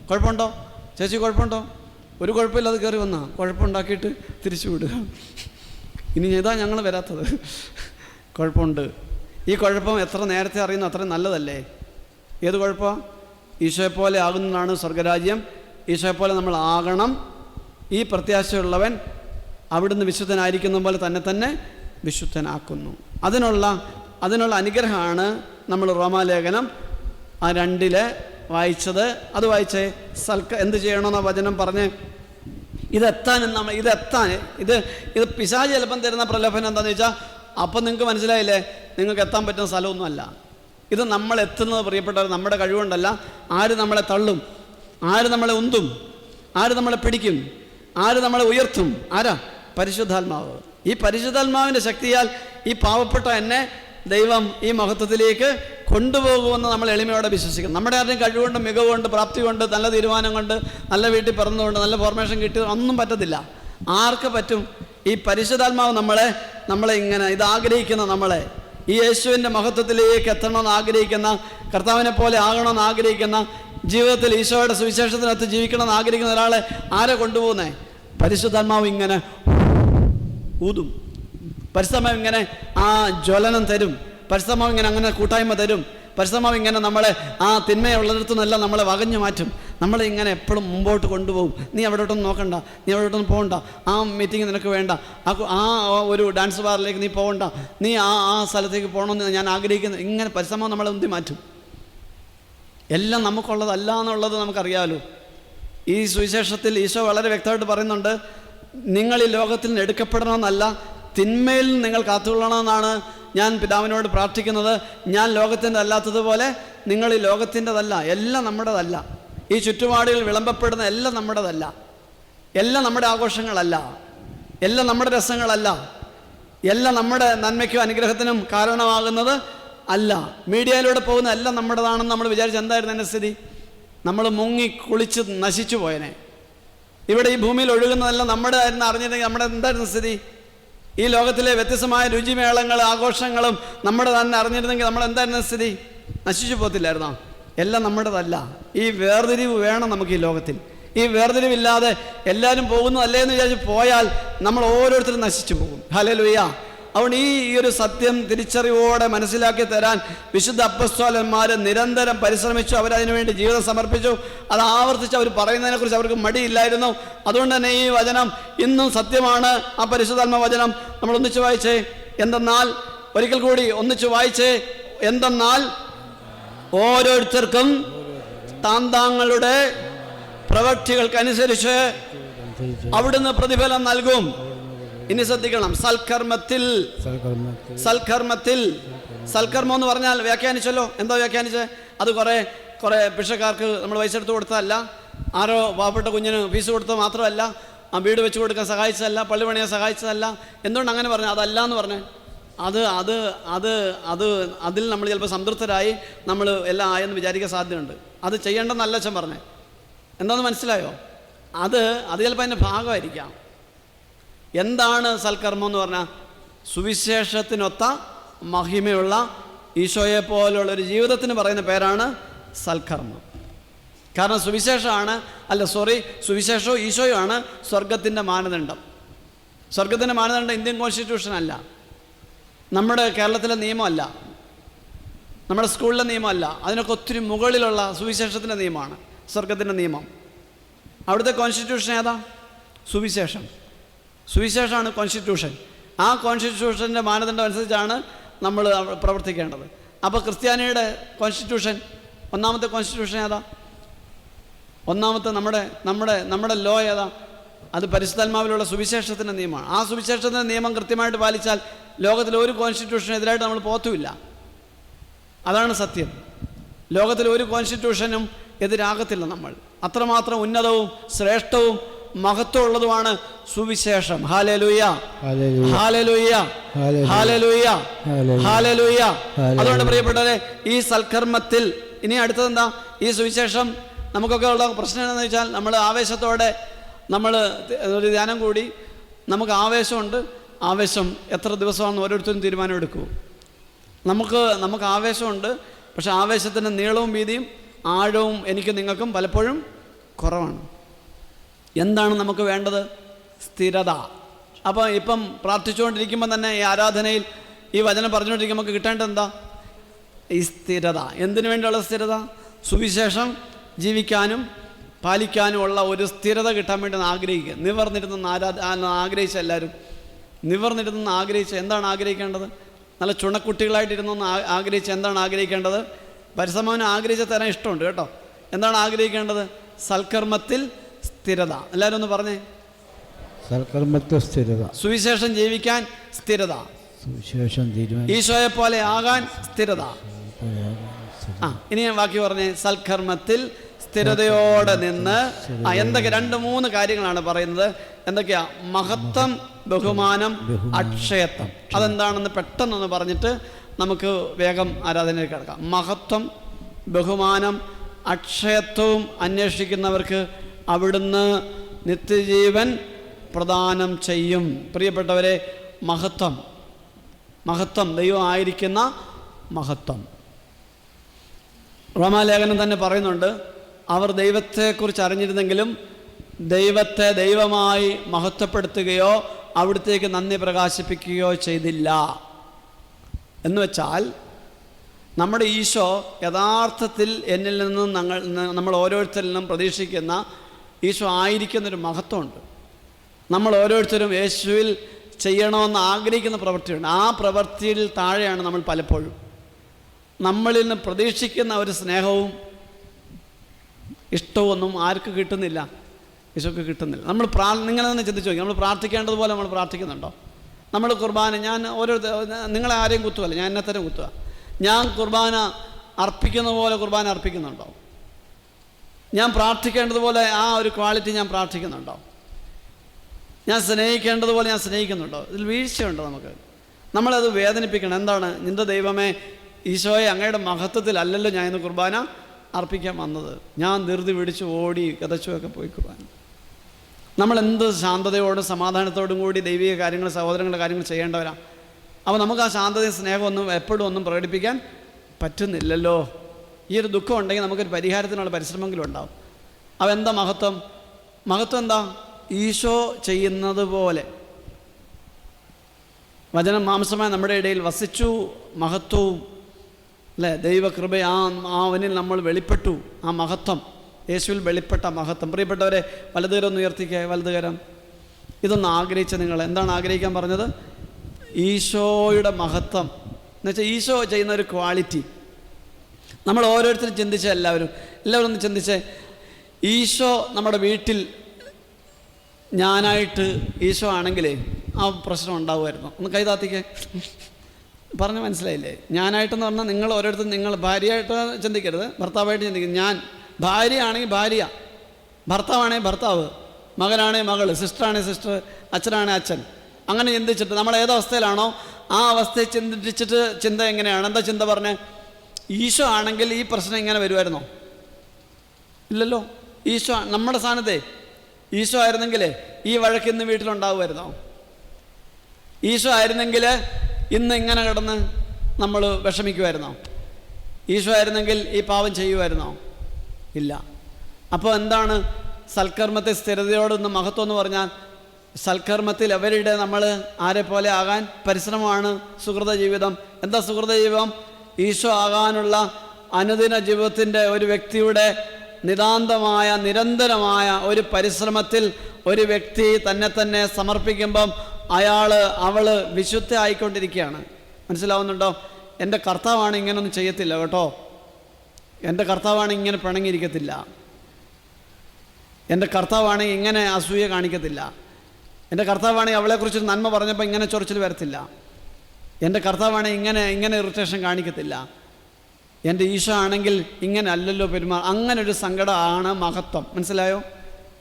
കുഴപ്പമുണ്ടോ? ചേച്ചി കുഴപ്പമുണ്ടോ? ഒരു കുഴപ്പമില്ലാതെ കയറി വന്നാ കുഴപ്പമുണ്ടാക്കിയിട്ട് തിരിച്ചു വിടുക. ഇനി ഇതാ ഞങ്ങൾ വരാത്തത്. കുഴപ്പമുണ്ട്. ഈ കുഴപ്പം എത്ര നേരത്തെ അറിയുന്നു അത്രയും നല്ലതല്ലേ? ഏത് കുഴപ്പമാണ് ഈശോയെ പോലെ ആകുന്നതാണ് സ്വർഗരാജ്യം. ഈശോയെ പോലെ നമ്മൾ ആകണം. ഈ പ്രത്യാശയുള്ളവൻ അവിടുന്ന് വിശുദ്ധനായിരിക്കുന്ന പോലെ തന്നെ തന്നെ വിശുദ്ധനാക്കുന്നു. അതിനുള്ള അതിനുള്ള അനുഗ്രഹമാണ് നമ്മൾ റോമാലേഖനം ആ രണ്ടിൽ വായിച്ചത്. അത് വായിച്ചേ സൽക്ക എന്ത് ചെയ്യണമെന്ന വചനം പറഞ്ഞ്? ഇതെത്താൻ നമ്മൾ ഇതെത്താൻ. ഇത് ഇത് പിശാചി ചിലപ്പം തരുന്ന പ്രലോഭനം എന്താണെന്ന് വെച്ചാൽ അപ്പം നിങ്ങൾക്ക് മനസ്സിലായില്ലേ? നിങ്ങൾക്ക് എത്താൻ പറ്റുന്ന സ്ഥലമൊന്നുമല്ല. ഇത് നമ്മൾ എത്തുന്നത് പ്രിയപ്പെട്ടവർ നമ്മുടെ കഴിവുകൊണ്ടല്ല. ആര് നമ്മളെ തള്ളും? ആര് നമ്മളെ ഉന്തും? ആര് നമ്മളെ പിടിക്കും? ആര് നമ്മളെ ഉയർത്തും? ആരാ? പരിശുദ്ധാത്മാവ്. ഈ പരിശുദ്ധാത്മാവിന്റെ ശക്തിയാൽ ഈ പാവപ്പെട്ട എന്നെ ദൈവം ഈ മഹത്വത്തിലേക്ക് കൊണ്ടുപോകുമെന്ന് നമ്മൾ എളിമയോടെ വിശ്വസിക്കണം നമ്മുടെ ആരുടെയും കഴിവുകൊണ്ട് മികവുകൊണ്ട് പ്രാപ്തി കൊണ്ട് നല്ല തീരുമാനം കൊണ്ട് നല്ല വീട്ടിൽ പിറന്നുകൊണ്ട് നല്ല ഫോർമേഷൻ കിട്ടി ഒന്നും പറ്റത്തില്ല. ആർക്ക് പറ്റും? ഈ പരിശുദ്ധാത്മാവ് നമ്മളെ നമ്മളെ ഇങ്ങനെ ഇത് ആഗ്രഹിക്കുന്ന നമ്മളെ. ഈ യേശുവിന്റെ മഹത്വത്തിലേക്ക് എത്തണമെന്ന് ആഗ്രഹിക്കുന്ന കർത്താവിനെ പോലെ ആകണമെന്ന് ആഗ്രഹിക്കുന്ന ജീവിതത്തിൽ ഈശോയുടെ സുവിശേഷത്തിനകത്ത് ജീവിക്കണമെന്ന് ആഗ്രഹിക്കുന്ന ഒരാളെ ആരെ കൊണ്ടുപോകുന്നേ? പരിശുദ്ധാത്മാവ് ഇങ്ങനെ ഊതും. പരിശ്രമം ഇങ്ങനെ ആ ജ്വലനം തരും. പരിശ്രമം ഇങ്ങനെ അങ്ങനെ കൂട്ടായ്മ തരും. പരിശ്രമം ഇങ്ങനെ നമ്മളെ ആ തിന്മയുള്ളിടത്തുനിന്നെല്ലാം നമ്മളെ വകഞ്ഞു മാറ്റും. നമ്മളെ ഇങ്ങനെ എപ്പോഴും മുമ്പോട്ട് കൊണ്ടുപോകും. നീ അവിടോട്ടൊന്നും നോക്കണ്ട. നീ അവിടോട്ടൊന്നും പോകണ്ട. ആ മീറ്റിംഗ് നിനക്ക് വേണ്ട. ആ ആ ഒരു ഡാൻസ് ബാറിലേക്ക് നീ പോകണ്ട. നീ ആ ആ സ്ഥലത്തേക്ക് പോകണമെന്ന് ഞാൻ ആഗ്രഹിക്കുന്നു. ഇങ്ങനെ പരിശ്രമം നമ്മളെ ഉന്തി മാറ്റും. എല്ലാം നമുക്കുള്ളതല്ല എന്നുള്ളത് നമുക്കറിയാമല്ലോ ഈ സുവിശേഷത്തിൽ ഈശോ വളരെ വ്യക്തമായിട്ട് പറയുന്നുണ്ട്. നിങ്ങൾ ഈ ലോകത്തിൽ നിന്ന് എടുക്കപ്പെടണമെന്നല്ല തിന്മയിൽ നിങ്ങൾ കാത്തുകൊള്ളണമെന്നാണ് ഞാൻ പിതാവിനോട് പ്രാർത്ഥിക്കുന്നത്. ഞാൻ ലോകത്തിന്റെ അല്ലാത്തതുപോലെ നിങ്ങൾ ഈ ലോകത്തിന്റെതല്ല എല്ലാം നമ്മുടേതല്ല. ഈ ചുറ്റുപാടുകൾ വിളമ്പപ്പെടുന്ന എല്ലാം നമ്മുടേതല്ല. എല്ലാം നമ്മുടെ ആഘോഷങ്ങളല്ല. എല്ലാം നമ്മുടെ രസങ്ങളല്ല. എല്ലാം നമ്മുടെ നന്മയ്ക്കും അനുഗ്രഹത്തിനും കാരണമാകുന്നത് അല്ല. മീഡിയയിലൂടെ പോകുന്ന എല്ലാം നമ്മുടേതാണെന്ന് നമ്മൾ വിചാരിച്ച് എന്തായിരുന്നു എന്റെ സ്ഥിതി? നമ്മൾ മുങ്ങി കുളിച്ച് നശിച്ചു പോയനെ. ഇവിടെ ഈ ഭൂമിയിൽ ഒഴുകുന്നതെല്ലാം നമ്മുടെ ആയിരുന്നു അറിഞ്ഞിരുന്നെങ്കിൽ നമ്മുടെ എന്തായിരുന്നു സ്ഥിതി? ഈ ലോകത്തിലെ വ്യത്യസ്തമായ രുചിമേളങ്ങളും ആഘോഷങ്ങളും നമ്മുടെ തന്നെ അറിഞ്ഞിരുന്നെങ്കിൽ നമ്മൾ എന്തായിരുന്നു സ്ഥിതി? നശിച്ചു പോകത്തില്ലായിരുന്നോ? എല്ലാം നമ്മുടേതല്ല. ഈ വേർതിരിവ് വേണം നമുക്ക് ഈ ലോകത്തിൽ. ഈ വേർതിരിവില്ലാതെ എല്ലാവരും പോകുന്നതല്ലേ എന്ന് വിചാരിച്ച് പോയാൽ നമ്മൾ ഓരോരുത്തരും നശിച്ചു പോകും. ഹലലുയ്യ അതുകൊണ്ട് ഈ ഒരു സത്യം തിരിച്ചറിവോടെ മനസ്സിലാക്കി തരാൻ വിശുദ്ധ അപ്പസ്തോലന്മാർ നിരന്തരം പരിശ്രമിച്ചു. അവരതിനു വേണ്ടി ജീവിതം സമർപ്പിച്ചു. അത് ആവർത്തിച്ച് അവർ പറയുന്നതിനെക്കുറിച്ച് അവർക്ക് മടിയില്ലായിരുന്നു. അതുകൊണ്ട് തന്നെ ഈ വചനം ഇന്നും സത്യമാണ്. ആ പരിശുദ്ധാത്മ വചനം നമ്മൾ ഒന്നിച്ച് വായിച്ചേ. എന്തെന്നാൽ ഒരിക്കൽ കൂടി ഒന്നിച്ച് വായിച്ചേ. എന്തെന്നാൽ ഓരോരുത്തർക്കും താന്താങ്ങളുടെ പ്രവൃത്തികൾക്കനുസരിച്ച് അവിടുന്ന് പ്രതിഫലം നൽകും. ഇനി ശ്രദ്ധിക്കണം. സൽക്കർമ്മത്തിൽ സൽക്കർമ്മത്തിൽ സൽക്കർമ്മം എന്ന് പറഞ്ഞാൽ വ്യാഖ്യാനിച്ചല്ലോ? എന്താ വ്യാഖ്യാനിച്ചത് അത് കുറേ കുറേ ഭിക്ഷക്കാർക്ക് നമ്മൾ പൈസ കൊടുത്തതല്ല. ആരോ പാവപ്പെട്ട കുഞ്ഞിന് ഫീസ് കൊടുത്തത് മാത്രമല്ല. ആ വീട് വെച്ച് കൊടുക്കാൻ സഹായിച്ചതല്ല. പള്ളി പണിയാൻ സഹായിച്ചതല്ല. എന്തുകൊണ്ട് അങ്ങനെ പറഞ്ഞു? അതല്ല എന്ന് പറഞ്ഞേ. അത് അത് അത് അത് അതിൽ നമ്മൾ ചിലപ്പോൾ സംതൃപ്തരായി നമ്മൾ എല്ലാം ആയെന്ന് വിചാരിക്കാൻ സാധ്യതയുണ്ട്. അത് ചെയ്യേണ്ടെന്നല്ല അച്ഛൻ പറഞ്ഞേ. എന്താണെന്ന് മനസ്സിലായോ? അത് അത് ചിലപ്പോൾ അതിന്റെ ഭാഗമായിരിക്കാം. എന്താണ് സൽക്കർമ്മം എന്ന് പറഞ്ഞാൽ സുവിശേഷത്തിനൊത്ത മഹിമയുള്ള ഈശോയെ പോലുള്ള ഒരു ജീവിതത്തിന് പറയുന്ന പേരാണ് സൽക്കർമ്മം. കാരണം സുവിശേഷമാണ് അല്ല സോറി സുവിശേഷവും ഈശോയുമാണ് സ്വർഗത്തിന്റെ മാനദണ്ഡം. സ്വർഗത്തിന്റെ മാനദണ്ഡം ഇന്ത്യൻ കോൺസ്റ്റിറ്റ്യൂഷൻ അല്ല. നമ്മുടെ കേരളത്തിലെ നിയമമല്ല. നമ്മുടെ സ്കൂളിലെ നിയമമല്ല. അതിനൊക്കെ ഒത്തിരി മുകളിലുള്ള സുവിശേഷത്തിന്റെ നിയമമാണ്. സ്വർഗത്തിന്റെ നിയമം. അവിടുത്തെ കോൺസ്റ്റിറ്റ്യൂഷൻ ഏതാ? സുവിശേഷം. സുവിശേഷമാണ് കോൺസ്റ്റിറ്റ്യൂഷൻ ആ കോൺസ്റ്റിറ്റ്യൂഷന്റെ മാനദണ്ഡം അനുസരിച്ചാണ് നമ്മൾ പ്രവർത്തിക്കേണ്ടത്. അപ്പോൾ ക്രിസ്ത്യാനിയുടെ കോൺസ്റ്റിറ്റ്യൂഷൻ ഒന്നാമത്തെ കോൺസ്റ്റിറ്റ്യൂഷൻ ഏതാ? ഒന്നാമത്തെ നമ്മുടെ നമ്മുടെ നമ്മുടെ ലോ ഏതാ? അത് പരിശുദ്ധാത്മാവിലുള്ള സുവിശേഷത്തിന്റെ നിയമമാണ്. ആ സുവിശേഷത്തിന്റെ നിയമം കൃത്യമായിട്ട് പാലിച്ചാൽ ലോകത്തിലെ ഒരു കോൺസ്റ്റിറ്റ്യൂഷനും എതിരായിട്ട് നമ്മൾ പോത്തുമില്ല. അതാണ് സത്യം. ലോകത്തിലെ ഒരു കോൺസ്റ്റിറ്റ്യൂഷനും എതിരാകത്തില്ല നമ്മൾ. അത്രമാത്രം ഉന്നതവും ശ്രേഷ്ഠവും മഹത്വമുള്ളതുമാണ് സുവിശേഷം. ഹാലലുയ്യ ഹല്ലേലൂയ. ഹാലലുയ്യ ഹല്ലേലൂയ. ഹാലലുയ്യ ഹല്ലേലൂയ. ഹാലലുയ്യ അതുകൊണ്ട് പ്രിയപ്പെട്ടവരെ ഈ സൽക്കർമ്മത്തിൽ ഇനി അടുത്തതെന്താ? ഈ സുവിശേഷം നമുക്കൊക്കെ ഉള്ള പ്രശ്നം എന്താണെന്ന് വെച്ചാൽ നമ്മൾ ആവേശത്തോടെ നമ്മൾ ഒരു ധ്യാനം കൂടി നമുക്ക് ആവേശമുണ്ട്. ആവേശം എത്ര ദിവസമാണെന്ന് ഓരോരുത്തരും തീരുമാനം എടുക്കൂ നമുക്ക് നമുക്ക് ആവേശമുണ്ട് പക്ഷേ ആവേശത്തിന്റെ നീളവും വീതിയും ആഴവും എനിക്ക് നിങ്ങൾക്കും പലപ്പോഴും കുറവാണ്. എന്താണ് നമുക്ക് വേണ്ടത്? സ്ഥിരത. അപ്പോൾ ഇപ്പം പ്രാർത്ഥിച്ചുകൊണ്ടിരിക്കുമ്പോൾ തന്നെ ഈ ആരാധനയിൽ ഈ വചനം പറഞ്ഞുകൊണ്ടിരിക്കുമ്പോൾ നമുക്ക് കിട്ടേണ്ടത് എന്താ? ഈ സ്ഥിരത. എന്തിനു വേണ്ടിയുള്ള സ്ഥിരത? സുവിശേഷം ജീവിക്കാനും പാലിക്കാനും ഉള്ള ഒരു സ്ഥിരത കിട്ടാൻ വേണ്ടി ഒന്ന് ആഗ്രഹിക്കുക. നിവർന്നിരുന്നെന്ന് ആരാ ആഗ്രഹിച്ച എല്ലാവരും. നിവർന്നിരുന്നെന്ന് ആഗ്രഹിച്ച എന്താണ് ആഗ്രഹിക്കേണ്ടത്? നല്ല ചുണക്കുട്ടികളായിട്ടിരുന്നൊന്ന് ആഗ്രഹിച്ച എന്താണ് ആഗ്രഹിക്കേണ്ടത്? പരിസമാനം ആഗ്രഹിച്ച തരാൻ ഇഷ്ടമുണ്ട് കേട്ടോ. എന്താണ് ആഗ്രഹിക്കേണ്ടത്? സൽക്കർമ്മത്തിൽ സ്ഥിരത. എല്ലാവരും ഒന്ന് പറഞ്ഞേ. സൽക്കർമ്മത്തിൽ സ്ഥിരത. സുവിശേഷം ജീവിക്കാൻ സ്ഥിരത. സുവിശേഷം ഈശോയെ പോലെ ആകാൻ സ്ഥിരത. ആ ഇനി ഞാൻ ബാക്കി പറഞ്ഞേ. സൽക്കർമ്മത്തിൽ സ്ഥിരതയോടെ നിന്ന് എന്തൊക്കെ രണ്ട് മൂന്ന് കാര്യങ്ങളാണ് പറയുന്നത്. എന്തൊക്കെയാ? മഹത്വം ബഹുമാനം അക്ഷയത്വം. അതെന്താണെന്ന് പെട്ടെന്നൊന്ന് പറഞ്ഞിട്ട് നമുക്ക് വേഗം ആരാധനയിൽ കിടക്കാം. മഹത്വം ബഹുമാനം അക്ഷയത്വവും അന്വേഷിക്കുന്നവർക്ക് അവിടുന്ന് നിത്യജീവൻ പ്രദാനം ചെയ്യും. പ്രിയപ്പെട്ടവരെ മഹത്വം. മഹത്വം ദൈവം ആയിരിക്കുന്ന മഹത്വം. റോമാലേഖനം തന്നെ പറയുന്നുണ്ട് അവർ ദൈവത്തെക്കുറിച്ച് അറിഞ്ഞിരുന്നെങ്കിലും ദൈവത്തെ ദൈവമായി മഹത്വപ്പെടുത്തുകയോ അവിടത്തേക്ക് നന്ദി പ്രകാശിപ്പിക്കുകയോ ചെയ്തില്ല. എന്ന് വെച്ചാൽ നമ്മുടെ ഈശോ യഥാർത്ഥത്തിൽ എന്നിൽ നിന്നും ഞങ്ങൾ നമ്മൾ ഓരോരുത്തരിൽ നിന്നും പ്രതീക്ഷിക്കുന്ന ഈശോ ആയിരിക്കുന്നൊരു മഹത്വമുണ്ട്. നമ്മൾ ഓരോരുത്തരും യേശുവിൽ ചെയ്യണമെന്ന് ആഗ്രഹിക്കുന്ന പ്രവൃത്തിയുണ്ട്. ആ പ്രവൃത്തിയിൽ താഴെയാണ് നമ്മൾ പലപ്പോഴും. നമ്മളിൽ നിന്ന് പ്രതീക്ഷിക്കുന്ന ഒരു സ്നേഹവും ഇഷ്ടവും ഒന്നും ആർക്ക് കിട്ടുന്നില്ല? ഈശോക്ക് കിട്ടുന്നില്ല. നമ്മൾ പ്രാ നിങ്ങൾ തന്നെ ചിന്തിച്ചു നോക്കി. നമ്മൾ പ്രാർത്ഥിക്കേണ്ടതുപോലെ നമ്മൾ പ്രാർത്ഥിക്കുന്നുണ്ടോ? നമ്മൾ കുർബാന ഞാൻ ഓരോ നിങ്ങളെ ആരെയും കുത്തുവല്ല ഞാൻ എന്നെ തന്നെ കുത്തുക. ഞാൻ കുർബാന അർപ്പിക്കുന്ന പോലെ കുർബാന അർപ്പിക്കുന്നുണ്ടോ? ഞാൻ പ്രാർത്ഥിക്കേണ്ടതുപോലെ ആ ഒരു ക്വാളിറ്റി ഞാൻ പ്രാർത്ഥിക്കുന്നുണ്ടോ? ഞാൻ സ്നേഹിക്കേണ്ടതുപോലെ ഞാൻ സ്നേഹിക്കുന്നുണ്ടോ? ഇതിൽ വീഴ്ചയുണ്ട് നമുക്ക്? നമ്മളത് വേദനിപ്പിക്കണം. എന്താണ്? നിന്റെ ദൈവമേ ഈശോയെ അങ്ങയുടെ മഹത്വത്തിൽ അല്ലല്ലോ ഞാൻ ഇന്ന് കുർബാന അർപ്പിക്കാൻ വന്നത്. ഞാൻ ധൃതി പിടിച്ച് ഓടി കഥച്ചുമൊക്കെ പോയി കുർബാന നമ്മൾ എന്ത് ശാന്തതയോടും സമാധാനത്തോടും കൂടി ദൈവിക കാര്യങ്ങൾ സഹോദരങ്ങളുടെ കാര്യങ്ങൾ ചെയ്യേണ്ടവരാണ് അപ്പോൾ നമുക്ക് ആ ശാന്തതയും സ്നേഹമൊന്നും എപ്പോഴും ഒന്നും പ്രകടിപ്പിക്കാൻ പറ്റുന്നില്ലല്ലോ. ഈ ഒരു ദുഃഖം ഉണ്ടെങ്കിൽ നമുക്കൊരു പരിഹാരത്തിനുള്ള പരിശ്രമമെങ്കിലും ഉണ്ടാവും. അപ്പോൾ എന്താ മഹത്വം? മഹത്വം എന്താ? ഈശോ ചെയ്യുന്നത് പോലെ. വചനം മാംസമായി നമ്മുടെ ഇടയിൽ വസിച്ചു മഹത്വവും അല്ലേ? ദൈവകൃപ ആ അവനിൽ നമ്മൾ വെളിപ്പെട്ടു. ആ മഹത്വം. യേശുവിൽ വെളിപ്പെട്ട മഹത്വം. പ്രിയപ്പെട്ടവരെ വലതുകരം ഒന്ന് ഉയർത്തിക്കുക വലതുകരം ഇതൊന്ന് ആഗ്രഹിച്ച നിങ്ങൾ. എന്താണ് ആഗ്രഹിക്കാൻ പറഞ്ഞത്? ഈശോയുടെ മഹത്വം. എന്നുവെച്ചാൽ ഈശോ ചെയ്യുന്ന ഒരു ക്വാളിറ്റി. നമ്മൾ ഓരോരുത്തരും ചിന്തിച്ച എല്ലാവരും. എല്ലാവരും ഒന്ന് ചിന്തിച്ചേ ഈശോ നമ്മുടെ വീട്ടിൽ ഞാനായിട്ട് ഈശോ ആണെങ്കിലേ ആ പ്രശ്നം ഉണ്ടാവുമായിരുന്നു. ഒന്ന് കൈതാത്തിക്കേ പറഞ്ഞ് മനസ്സിലായില്ലേ? ഞാനായിട്ടെന്ന് പറഞ്ഞാൽ നിങ്ങൾ ഓരോരുത്തരും നിങ്ങൾ ഭാര്യയായിട്ട് ചിന്തിക്കരുത്. ഭർത്താവായിട്ട് ചിന്തിക്കരുത്. ഞാൻ ഭാര്യയാണെങ്കിൽ ഭാര്യ. ഭർത്താവാണെങ്കിൽ ഭർത്താവ്. മകനാണെങ്കിൽ മകൾ സിസ്റ്ററാണെങ്കിൽ സിസ്റ്റർ. അച്ഛനാണെങ്കിൽ അച്ഛൻ. അങ്ങനെ ചിന്തിച്ചിട്ട് നമ്മൾ ഏത് ആ അവസ്ഥയെ ചിന്തിച്ചിട്ട് ചിന്ത എങ്ങനെയാണ്? എന്താ ചിന്ത പറഞ്ഞേ? ഈശോ ആണെങ്കിൽ ഈ പ്രശ്നം ഇങ്ങനെ വരുമായിരുന്നോ ഇല്ലല്ലോ. ഈശോ നമ്മുടെ സ്ഥാനത്തെ. ഈശോ ആയിരുന്നെങ്കിൽ ഈ വഴക്ക് ഇന്ന് വീട്ടിലുണ്ടാവുമായിരുന്നോ? ഈശോ ആയിരുന്നെങ്കിൽ ഇന്ന് ഇങ്ങനെ കിടന്ന് നമ്മൾ വിഷമിക്കുമായിരുന്നോ ഈശോ ആയിരുന്നെങ്കിൽ ഈ പാവം ചെയ്യുമായിരുന്നോ ഇല്ല. അപ്പോൾ എന്താണ് സൽക്കർമ്മത്തെ സ്ഥിരതയോടൊന്ന് മഹത്വം എന്ന് പറഞ്ഞാൽ സൽക്കർമ്മത്തിൽ അവരുടെ നമ്മൾ ആരെ പോലെ ആകാൻ പരിശ്രമമാണ് സുഹൃത ജീവിതം? എന്താ സുഹൃത ജീവിതം? ഈശോ ആകാനുള്ള അനുദിന ജീവിതത്തിന്റെ ഒരു വ്യക്തിയുടെ നിതാന്തമായ നിരന്തരമായ ഒരു പരിശ്രമത്തിൽ ഒരു വ്യക്തി തന്നെ തന്നെ സമർപ്പിക്കുമ്പം അയാൾ അവൾ വിശുദ്ധ ആയിക്കൊണ്ടിരിക്കുകയാണ് മനസ്സിലാവുന്നുണ്ടോ? എന്റെ കർത്താവാണ് ഇങ്ങനൊന്നും ചെയ്യത്തില്ല കേട്ടോ. എന്റെ കർത്താവാണ് ഇങ്ങനെ പിണങ്ങിയിരിക്കത്തില്ല. എന്റെ കർത്താവാണ് ഇങ്ങനെ അസൂയ കാണിക്കത്തില്ല. എന്റെ കർത്താവാണ് അവളെക്കുറിച്ച് നന്മ പറഞ്ഞപ്പോൾ ഇങ്ങനെ ചൊറിച്ചിൽ വരത്തില്ല. എന്റെ കർത്താവാണ് ഇങ്ങനെ ഇങ്ങനെ ഇറിറ്റേഷൻ കാണിക്കത്തില്ല. എന്റെ ഈശോ ആണെങ്കിൽ ഇങ്ങനെ അല്ലല്ലോ പെരുമാ അങ്ങനെ ഒരു സങ്കടമാണ് മഹത്വം. മനസ്സിലായോ?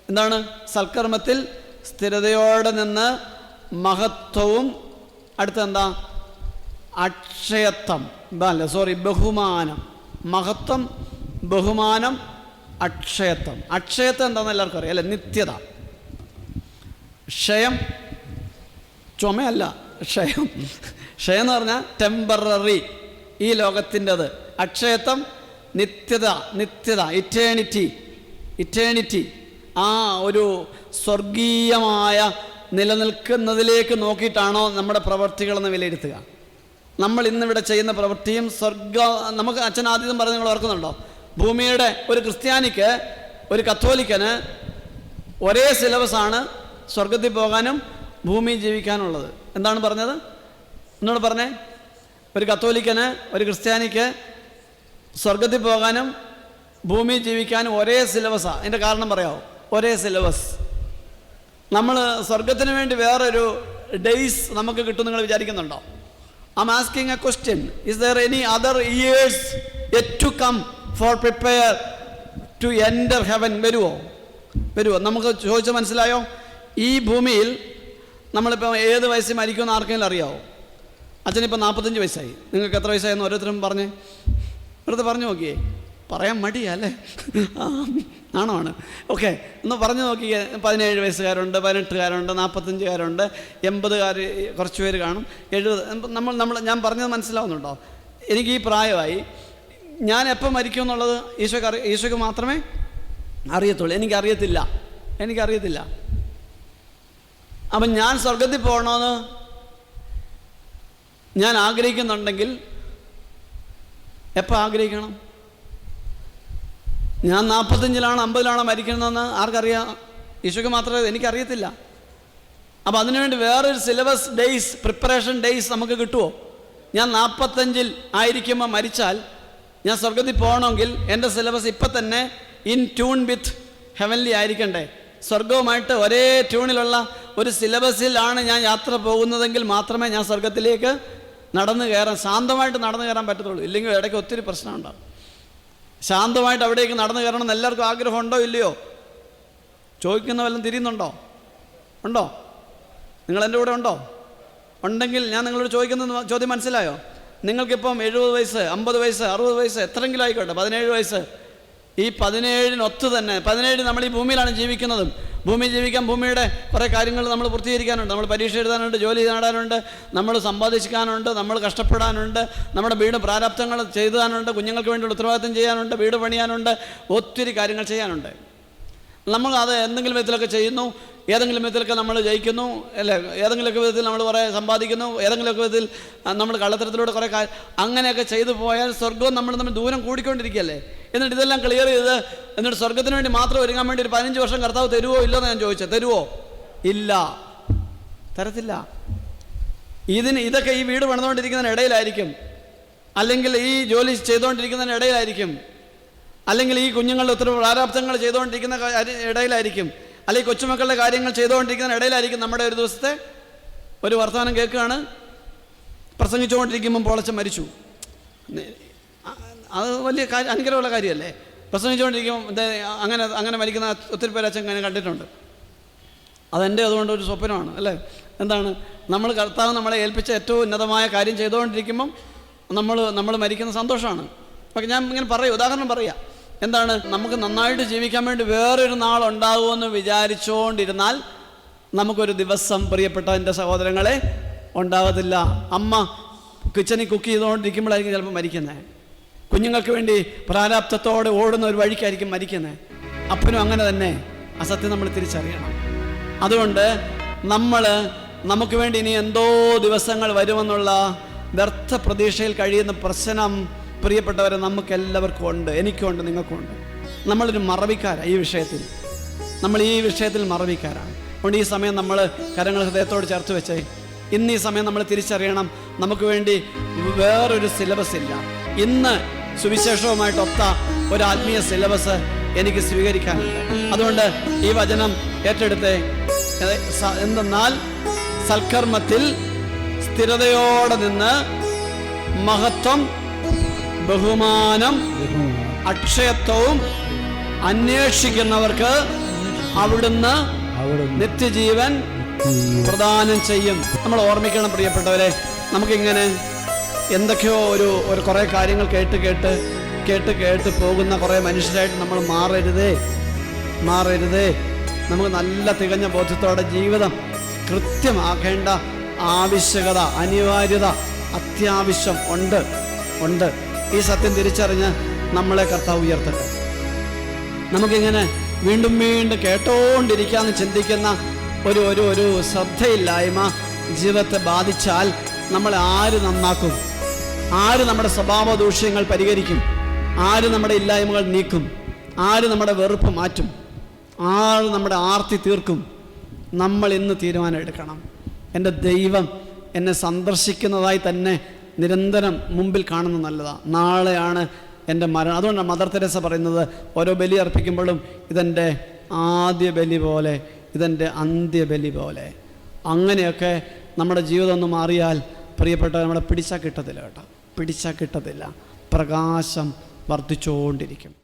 എന്താണ്? സൽക്കർമ്മത്തിൽ സ്ഥിരതയോടെ നിന്ന് മഹത്വവും അടുത്തെന്താ? അക്ഷയത്വം. അല്ല സോറി ബഹുമാനം. മഹത്വം ബഹുമാനം അക്ഷയത്വം. അക്ഷയത്വം എന്താണെന്ന് എല്ലാവർക്കും അറിയാം അല്ലേ? നിത്യത. ക്ഷയം ചുമയല്ല ക്ഷയം. ക്ഷയം എന്ന് പറഞ്ഞാൽ ടെമ്പററി ഈ ലോകത്തിന്റെത്. അക്ഷയത്വം നിത്യത നിത്യത ഇറ്റേണിറ്റി ഇറ്റേണിറ്റി ആ ഒരു സ്വർഗീയമായ നിലനിൽക്കുന്നതിലേക്ക് നോക്കിയിട്ടാണോ നമ്മുടെ പ്രവർത്തികളെന്ന് വിലയിരുത്തുക. നമ്മൾ ഇന്നിവിടെ ചെയ്യുന്ന പ്രവൃത്തിയും സ്വർഗ നമുക്ക് അച്ഛൻ ആദ്യം പറഞ്ഞ് നിങ്ങൾ ഓർക്കുന്നുണ്ടോ? ഭൂമിയുടെ ഒരു ക്രിസ്ത്യാനിക്ക് ഒരു കത്തോലിക്കന് ഒരേ സിലബസാണ് സ്വർഗത്തിൽ പോകാനും ഭൂമി ജീവിക്കാനുള്ളത്. എന്താണ് പറഞ്ഞത്? എന്നോട് പറഞ്ഞേ ഒരു കത്തോലിക്കന് ഒരു ക്രിസ്ത്യാനിക്ക് സ്വർഗത്തിൽ പോകാനും ഭൂമി ജീവിക്കാനും ഒരേ സിലബസാണ് അതിന്റെ കാരണം പറയാമോ ഒരേ സിലബസ്. നമ്മൾ സ്വർഗത്തിന് വേണ്ടി വേറൊരു ഡേയ്സ് നമുക്ക് കിട്ടും നിങ്ങൾ വിചാരിക്കുന്നുണ്ടോ? I am asking a question is there any other years yet to come for prepare to enter heaven വരുമോ വരുമോ നമുക്ക് ചോദിച്ചാൽ മനസ്സിലായോ? ഈ ഭൂമിയിൽ നമ്മളിപ്പോൾ ഏത് വയസ്സിൽ മരിക്കുമെന്ന് ആർക്കെങ്കിലും അറിയാവോ? അച്ഛനിപ്പോൾ നാൽപ്പത്തഞ്ച് വയസ്സായി. നിങ്ങൾക്ക് എത്ര വയസ്സായെന്ന് ഓരോരുത്തരും പറഞ്ഞേ. വെറുതെ പറഞ്ഞു നോക്കിയേ. പറയാൻ മടിയാ അല്ലേ ആ നാണമാണ്. ഓക്കെ ഒന്ന് പറഞ്ഞു നോക്കിയേ പതിനേഴ് വയസ്സുകാരുണ്ട് പതിനെട്ടുകാരുണ്ട് നാൽപ്പത്തഞ്ചുകാരുണ്ട് എൺപതുകാർ കുറച്ച് പേര് കാണും. എഴുപത് നമ്മൾ നമ്മൾ ഞാൻ പറഞ്ഞത് മനസ്സിലാവുന്നുണ്ടോ? എനിക്ക് ഈ പ്രായമായി ഞാൻ എപ്പം മരിക്കും എന്നുള്ളത് ഈശോക്ക് അറി ഈശോക്ക് മാത്രമേ അറിയത്തുള്ളൂ. എനിക്കറിയത്തില്ല. എനിക്കറിയത്തില്ല. അപ്പം ഞാൻ സ്വർഗത്തിൽ പോകണമെന്ന് ഞാൻ ആഗ്രഹിക്കുന്നുണ്ടെങ്കിൽ എപ്പോൾ ആഗ്രഹിക്കണം? ഞാൻ നാൽപ്പത്തഞ്ചിലാണ് അമ്പതിലാണോ മരിക്കുന്നതെന്ന് ആർക്കറിയാം? ഈശോയ്ക്ക് മാത്രമേ എനിക്കറിയത്തില്ല. അപ്പോൾ അതിനുവേണ്ടി വേറൊരു സിലബസ് ഡേയ്സ് പ്രിപ്പറേഷൻ ഡേയ്സ് നമുക്ക് കിട്ടുമോ ഞാൻ നാൽപ്പത്തഞ്ചിൽ ആയിരിക്കുമ്പോൾ മരിച്ചാൽ ഞാൻ സ്വർഗത്തിൽ പോകണമെങ്കിൽ എന്റെ സിലബസ് ഇപ്പം തന്നെ ഇൻ ട്യൂൺ വിത്ത് ഹെവൻലി ആയിരിക്കണ്ടേ. സ്വർഗവുമായിട്ട് ഒരേ ട്യൂണിലുള്ള ഒരു സിലബസിലാണ് ഞാൻ യാത്ര പോകുന്നതെങ്കിൽ മാത്രമേ ഞാൻ സ്വർഗത്തിലേക്ക് നടന്നു കയറാൻ ശാന്തമായിട്ട് നടന്നു കയറാൻ പറ്റത്തുള്ളൂ. ഇല്ലെങ്കിൽ ഇടയ്ക്ക് ഒത്തിരി പ്രശ്നമുണ്ടാകും. ശാന്തമായിട്ട് അവിടേക്ക് നടന്നു കയറണം എന്ന് എല്ലാവർക്കും ആഗ്രഹമുണ്ടോ ഇല്ലയോ? ചോദിക്കുന്ന വല്ലതും തിരിയുന്നുണ്ടോ? ഉണ്ടോ? നിങ്ങൾ എന്റെ കൂടെ ഉണ്ടോ? ഉണ്ടെങ്കിൽ ഞാൻ നിങ്ങളോട് ചോദിക്കുന്ന ചോദ്യം മനസ്സിലായോ? നിങ്ങൾക്കിപ്പം എഴുപത് വയസ്സ് അമ്പത് വയസ്സ് അറുപത് വയസ്സ് എത്രയെങ്കിലും ആയിക്കോട്ടെ പതിനേഴ് വയസ്സ്. ഈ പതിനേഴിനൊത്ത് തന്നെ പതിനേഴ് നമ്മൾ ഈ ഭൂമിയിലാണ് ജീവിക്കുന്നതും. ഭൂമി ജീവിക്കാൻ ഭൂമിയുടെ കുറേ കാര്യങ്ങൾ നമ്മൾ പൂർത്തീകരിക്കാനുണ്ട്. നമ്മൾ പരീക്ഷ എഴുതാനുണ്ട് ജോലി നേടാനുണ്ട് നമ്മൾ സമ്പാദിക്കാനുണ്ട് നമ്മൾ കഷ്ടപ്പെടാനുണ്ട് നമ്മുടെ വീട് പ്രാരാബ്ദങ്ങൾ ചെയ്താനുണ്ട് കുഞ്ഞുങ്ങൾക്ക് വേണ്ടിയുള്ള ഉത്തരവാദിത്തം ചെയ്യാനുണ്ട് വീട് പണിയാനുണ്ട് ഒത്തിരി കാര്യങ്ങൾ ചെയ്യാനുണ്ട്. നമ്മൾ അത് എന്തെങ്കിലും വിധത്തിലൊക്കെ ചെയ്യുന്നു ഏതെങ്കിലും വിധത്തിലൊക്കെ നമ്മൾ ജയിക്കുന്നു അല്ലേ? ഏതെങ്കിലുമൊക്കെ വിധത്തിൽ നമ്മൾ കുറേ സമ്പാദിക്കുന്നു ഏതെങ്കിലുമൊക്കെ വിധത്തിൽ നമ്മൾ കള്ളത്തരത്തിലൂടെ കുറേ അങ്ങനെയൊക്കെ ചെയ്തു പോയാൽ സ്വർഗവും നമ്മൾ തമ്മിൽ ദൂരം കൂടിക്കൊണ്ടിരിക്കുകയല്ലേ? എന്നിട്ട് ഇതെല്ലാം ക്ലിയർ ചെയ്ത് എന്നിട്ട് സ്വർഗത്തിന് വേണ്ടി മാത്രം ഒരുങ്ങാൻ വേണ്ടി ഒരു പതിനഞ്ച് വർഷം കർത്താവ് തരുവോ ഇല്ലോ എന്ന് ഞാൻ ചോദിച്ചത് തരുവോ? ഇല്ല. തരത്തില്ല. ഇതിന് ഇതൊക്കെ ഈ വീട് പണിതുകൊണ്ടിരിക്കുന്നതിന് ഇടയിലായിരിക്കും അല്ലെങ്കിൽ ഈ ജോലി ചെയ്തുകൊണ്ടിരിക്കുന്നതിന് ഇടയിലായിരിക്കും അല്ലെങ്കിൽ ഈ കുഞ്ഞുങ്ങളുടെ ഒത്തിരി പ്രാരാബ്ദങ്ങൾ ചെയ്തുകൊണ്ടിരിക്കുന്ന ഇടയിലായിരിക്കും. അല്ലെങ്കിൽ കൊച്ചുമക്കളുടെ കാര്യങ്ങൾ ചെയ്തുകൊണ്ടിരിക്കുന്ന ഇടയിലായിരിക്കും നമ്മുടെ ഒരു ദിവസത്തെ ഒരു വർത്തമാനം കേൾക്കുകയാണ്. പ്രസംഗിച്ചുകൊണ്ടിരിക്കുമ്പം പോളച്ച മരിച്ചു. അത് വലിയ കാര്യം അനുഗ്രഹമുള്ള കാര്യമല്ലേ? പ്രസംഗിച്ചുകൊണ്ടിരിക്കുമ്പോൾ അങ്ങനെ അങ്ങനെ മരിക്കുന്ന ഒത്തിരി പേര് അച്ഛൻ അങ്ങനെ കണ്ടിട്ടുണ്ട്. അതെന്റെ അതുകൊണ്ട് ഒരു സ്വപ്നമാണ് അല്ലേ? എന്താണ്? നമ്മൾ കർത്താവ് നമ്മളെ ഏൽപ്പിച്ച ഏറ്റവും ഉന്നതമായ കാര്യം ചെയ്തുകൊണ്ടിരിക്കുമ്പം നമ്മൾ നമ്മൾ മരിക്കുന്ന സന്തോഷമാണ്. അപ്പം ഞാൻ ഇങ്ങനെ പറയും ഉദാഹരണം പറയാം. എന്താണ്? നമുക്ക് നന്നായിട്ട് ജീവിക്കാൻ വേണ്ടി വേറൊരു നാൾ ഉണ്ടാകുമെന്ന് വിചാരിച്ചുകൊണ്ടിരുന്നാൽ നമുക്കൊരു ദിവസം പ്രിയപ്പെട്ട എന്റെ സഹോദരങ്ങളെ ഉണ്ടാകത്തില്ല അമ്മ കിച്ചണിൽ കുക്ക് ചെയ്തുകൊണ്ടിരിക്കുമ്പോഴായിരിക്കും ചിലപ്പോൾ മരിക്കുന്നത് കുഞ്ഞുങ്ങൾക്ക് വേണ്ടി പ്രാരാബ്ദത്തോടെ ഓടുന്ന ഒരു വഴിക്കായിരിക്കും മരിക്കുന്നത് അപ്പനും അങ്ങനെ തന്നെ. ആ സത്യം നമ്മൾ തിരിച്ചറിയണം. അതുകൊണ്ട് നമ്മൾ നമുക്ക് വേണ്ടി ഇനി എന്തോ ദിവസങ്ങൾ വരുമെന്നുള്ള വ്യർത്ഥ പ്രതീക്ഷയിൽ കഴിയുന്ന പ്രശ്നം പ്രിയപ്പെട്ടവരെ നമുക്ക് എല്ലാവർക്കും ഉണ്ട് എനിക്കുണ്ട് നിങ്ങൾക്കുണ്ട് നമ്മളൊരു മറവിക്കാരാണ് ഈ വിഷയത്തിൽ. നമ്മൾ ഈ വിഷയത്തിൽ മറവിക്കാരാണ്. അതുകൊണ്ട് ഈ സമയം നമ്മൾ കരങ്ങൾ ഹൃദയത്തോട് ചേർത്ത് വെച്ചേ. ഇന്ന് ഈ സമയം നമ്മൾ തിരിച്ചറിയണം. നമുക്ക് വേണ്ടി വേറൊരു സിലബസ് ഇല്ല. ഇന്ന് സുവിശേഷവുമായിട്ടൊത്ത ഒരു ആത്മീയ സിലബസ് എനിക്ക് സ്വീകരിക്കാനുണ്ട്. അതുകൊണ്ട് ഈ വചനം ഏറ്റെടുത്ത്. എന്തെന്നാൽ സൽക്കർമ്മത്തിൽ സ്ഥിരതയോടെ നിന്ന് മഹത്വം ബഹുമാനം അക്ഷയത്വവും അന്വേഷിക്കുന്നവർക്ക് അവിടുന്ന് നിത്യജീവൻ പ്രദാനം ചെയ്യും. നമ്മൾ ഓർമ്മിക്കണം പ്രിയപ്പെട്ടവരെ നമുക്കിങ്ങനെ എന്തൊക്കെയോ ഒരു ഒരു കുറേ കാര്യങ്ങൾ കേട്ട് കേട്ട് കേട്ട് കേട്ട് പോകുന്ന കുറേ മനുഷ്യരായിട്ട് നമ്മൾ മാറരുതേ. മാറരുതേ. നമുക്ക് നല്ല തികഞ്ഞ ബോധ്യത്തോടെ ജീവിതം കൃത്യമാക്കേണ്ട ആവശ്യകത അനിവാര്യത അത്യാവശ്യം ഉണ്ട്. ഉണ്ട്. ഈ സത്യം തിരിച്ചറിഞ്ഞ് നമ്മളെ കർത്താവ് ഉയർത്തട്ടെ. നമുക്കിങ്ങനെ വീണ്ടും വീണ്ടും കേട്ടോണ്ടിരിക്കാന്ന് ചിന്തിക്കുന്ന ഒരു ഒരു ഒരു ശ്രദ്ധയില്ലായ്മ ജീവിതത്തെ ബാധിച്ചാൽ നമ്മളെ ആര് നന്നാക്കും? ആര് നമ്മുടെ സ്വഭാവ ദൂഷ്യങ്ങൾ പരിഹരിക്കും? ആര് നമ്മുടെ ഇല്ലായ്മകൾ നീക്കും? ആര് നമ്മുടെ വെറുപ്പ് മാറ്റും? ആര് നമ്മുടെ ആർത്തി തീർക്കും? നമ്മൾ ഇന്ന് തീരുമാനം എടുക്കണം എന്റെ ദൈവം എന്നെ സന്ദർശിക്കുന്നതായി തന്നെ നിരന്തരം മുമ്പിൽ കാണുന്നത് നല്ലതാണ് നാളെയാണ് എന്റെ മരണം. അതുകൊണ്ടാണ് മദർ തെരേസ പറയുന്നത് ഓരോ ബലി അർപ്പിക്കുമ്പോഴും ഇതെന്റെ ആദ്യ ബലി പോലെ ഇതെന്റെ അന്ത്യബലി പോലെ. അങ്ങനെയൊക്കെ നമ്മുടെ ജീവിതം ഒന്ന് മാറിയാൽ പ്രിയപ്പെട്ട നമ്മളെ പിടിച്ചാൽ കിട്ടത്തില്ല കേട്ടോ. പിടിച്ചാൽ കിട്ടത്തില്ല. പ്രകാശം വർദ്ധിച്ചുകൊണ്ടിരിക്കും.